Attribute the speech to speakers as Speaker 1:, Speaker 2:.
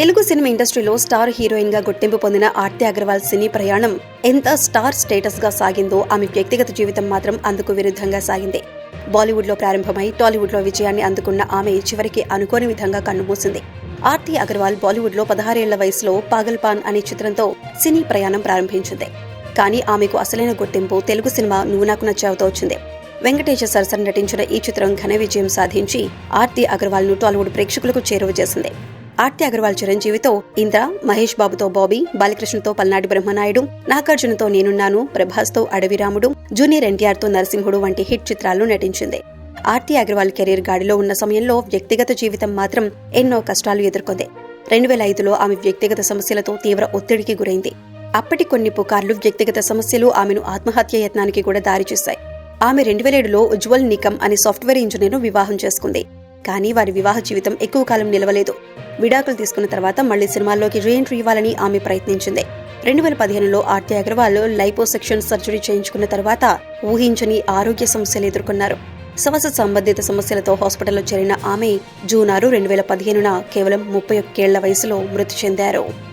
Speaker 1: Telugu cinema ఇండస్ట్రీలో star హీరోయిన్గా గుర్తింపు పొందిన ఆర్తి అగర్వాల్ సినీ ప్రయాణం ఎంత స్టార్ స్టేటస్గా సాగిందో ఆమె వ్యక్తిగత జీవితం మాత్రం అందుకు విరుద్ధంగా సాగింది. బాలీవుడ్లో ప్రారంభమై టాలీవుడ్లో విజయాన్ని అందుకున్న ఆమె చివరికి అనుకోని విధంగా కన్నుమూసింది. ఆర్తి అగర్వాల్ బాలీవుడ్లో పదహారేళ్ళ వయసులో పాగల్ పాన్ అనే చిత్రంతో సినీ ప్రయాణం ప్రారంభించింది. కానీ ఆమెకు అసలైన గుర్తింపు తెలుగు సినిమా నువ్వు నాకు నచ్చావుతో వచ్చింది. వెంకటేశ్వర సరసన నటించిన ఈ చిత్రం ఘన విజయం సాధించి ఆర్తి అగర్వాల్ను టాలీవుడ్ ప్రేక్షకులకు చేరువ చేసింది. ఆర్తి అగర్వాల్ చిరంజీవితో ఇంద్ర మహేష్ బాబుతో బాబీ బాలకృష్ణతో పల్నాటి బ్రహ్మనాయుడు నాగార్జునతో నేనున్నాను ప్రభాస్తో అడవిరాముడు జూనియర్ ఎన్టీఆర్తో నరసింహుడు వంటి హిట్ చిత్రాల్లో నటించింది. ఆర్తి అగర్వాల్ కెరీర్ గాడిలో ఉన్న సమయంలో వ్యక్తిగత జీవితం మాత్రం ఎన్నో కష్టాలు ఎదుర్కొంది. రెండు వేల ఐదులో ఆమె వ్యక్తిగత సమస్యలతో తీవ్ర ఒత్తిడికి గురైంది. అప్పటి కొన్ని పుకార్లు వ్యక్తిగత సమస్యలు ఆమెను ఆత్మహత్య యత్నానికి కూడా దారిచేశాయి. ఆమె రెండు వేల ఏడులో ఉజ్వల్ నికమ్ అనే సాఫ్ట్వేర్ ఇంజనీర్ను వివాహం చేసుకుంది. కానీ వారి వివాహ జీవితం ఎక్కువ కాలం నిలవలేదు. విడాకులు తీసుకున్న తర్వాత మళ్ళీ సినిమాల్లోకి రీఎంట్రీ ఇవ్వాలని ఆమె ప్రయత్నించింది. రెండు వేల పదిహేనులో ఆర్తి అగర్వాల్ లైపోసెక్షన్ సర్జరీ చేయించుకున్న తర్వాత ఊహించని ఆరోగ్య సమస్యలు ఎదుర్కొన్నారు. శ్వాస సంబంధిత సమస్యలతో హాస్పిటల్లో చేరిన ఆమె జూన్ ఆరు రెండు వేల పదిహేనున కేవలం ముప్పై ఒక్కేళ్ళ వయసులో మృతి చెందారు.